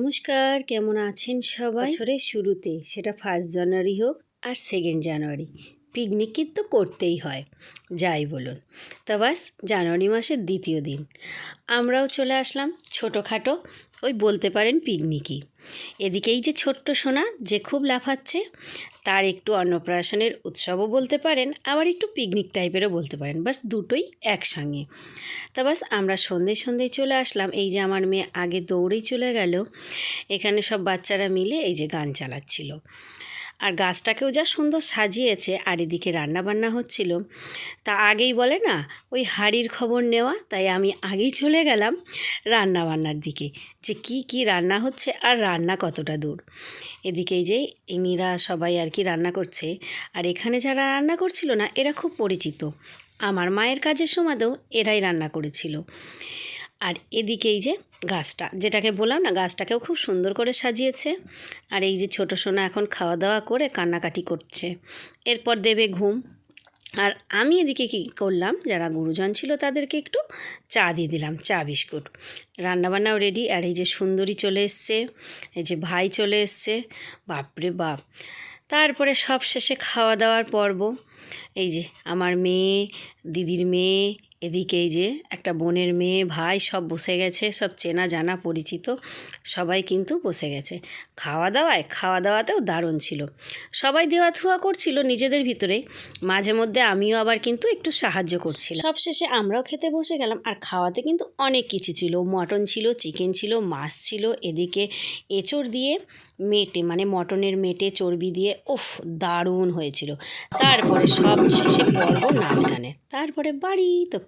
নমস্কার কেমন আছেন সবাই? বছরের শুরুতে সেটা ফার্স্ট জানুয়ারি হোক আর সেকেন্ড জানুয়ারি পিকনিক কিন্তু করতেই হয়। যাই বলুন। তা বাস, জানুয়ারি মাসের দ্বিতীয় দিন। আমরাও চলে আসলাম ছোটোখাটো ওই বলতে পারেন পিকনিকই এদিকেই যে ছোট্ট সোনা যে খুব লাফাচ্ছে, তার একটু অন্নপ্রাশনের উৎসবও বলতে পারেন, আবার একটু পিকনিক টাইপেরও বলতে পারেন। বাস, দুটোই একসঙ্গে। তা বাস, আমরা সন্ধে সন্ধেয় চলে আসলাম। এই যে আমার মেয়ে আগে দৌড়েই চলে গেল। এখানে সব বাচ্চারা মিলে এই যে গান চালাচ্ছিল। আর গাছটাকেও যা সুন্দর সাজিয়েছে আর এদিকে রান্নাবান্না হচ্ছিল, তা আগেই বলে না, ওই হাড়ির খবর নেওয়া, তাই আমি আগেই চলে গেলাম রান্নাবান্নার দিকে, যে কি কি রান্না হচ্ছে আর রান্না কতটা দূর। এদিকে যে ইনিরা সবাই আর কি রান্না করছে, আর এখানে যারা রান্না করছিল না, এরা খুব পরিচিত। আমার মায়ের কাজের সময়তেও এরাই রান্না করেছিল। আর এদিকে এই যে গাছটা, যেটাকে বললাম না, গাছটাকেও খুব সুন্দর করে সাজিয়েছে। আর এই যে ছোটো সোনা এখন খাওয়া দাওয়া করে কান্নাকাটি করছে। এরপর দেবে ঘুম। আর আমি এদিকে কী করলাম, যারা গুরুজন ছিল তাদেরকে একটু চা দিয়ে দিলাম, চা, বিস্কুট। রান্নাবান্নাও রেডি আর এই যে সুন্দরী চলে এসছে, এই যে ভাই চলে এসছে, বাপরে বাপ। তারপরে সব শেষে খাওয়া দাওয়ার পর্ব, এই যে আমার মেয়ে, দিদির মেয়ে এদিকে এই যে একটা বোনের মেয়ে, ভাই সব বসে গেছে, সব চেনা জানা পরিচিত, সবাই কিন্তু বসে গেছে। খাওয়া দাওয়ায় খাওয়া দাওয়াতেও দারুণ ছিল। সবাই দেওয়া থুয়া করছিল নিজেদের ভিতরে, মাঝে মধ্যে আমিও আবার কিন্তু একটু সাহায্য করছিলাম। সবশেষে আমরাও খেতে বসে গেলাম, আর খাওয়াতে কিন্তু অনেক কিছু ছিল। মটন ছিল, চিকেন ছিল, মাছ ছিল, এদিকে এঁচড় দিয়ে মেটে মানে মটনের মেটে, চর্বি দিয়ে, উফ, দারুণ হয়েছিল। তারপরে সব শেষে পর্ব নাচ গানে। তারপরে বাড়ি তো